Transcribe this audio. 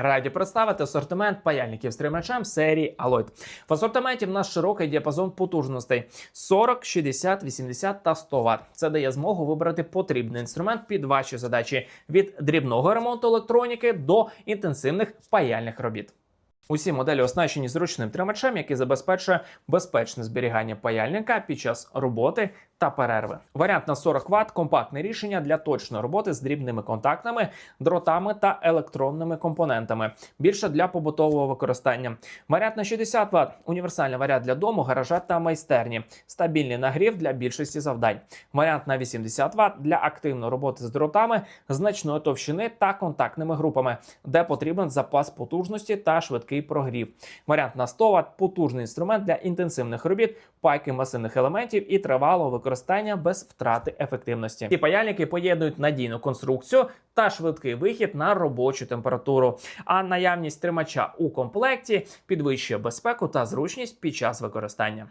Раді представити асортимент паяльників з тримачем серії Alloyd. В асортименті в нас широкий діапазон потужностей 40, 60, 80 та 100 Вт. Це дає змогу вибрати потрібний інструмент під ваші задачі від дрібного ремонту електроніки до інтенсивних паяльних робіт. Усі моделі оснащені зручним тримачем, який забезпечує безпечне зберігання паяльника під час роботи та перерви. Варіант на 40 Вт – компактне рішення для точної роботи з дрібними контактами, дротами та електронними компонентами. Більше для побутового використання. Варіант на 60 Вт – універсальний варіант для дому, гаража та майстерні. Стабільний нагрів для більшості завдань. Варіант на 80 Вт – для активної роботи з дротами, значної товщини та контактними групами, де потрібен запас потужності та швидкий прогрів. Варіант на 100 Вт – потужний інструмент для інтенсивних робіт, пайки масивних елементів і тривалого використання без втрати ефективності. Ці паяльники поєднують надійну конструкцію та швидкий вихід на робочу температуру. А наявність тримача у комплекті підвищує безпеку та зручність під час використання.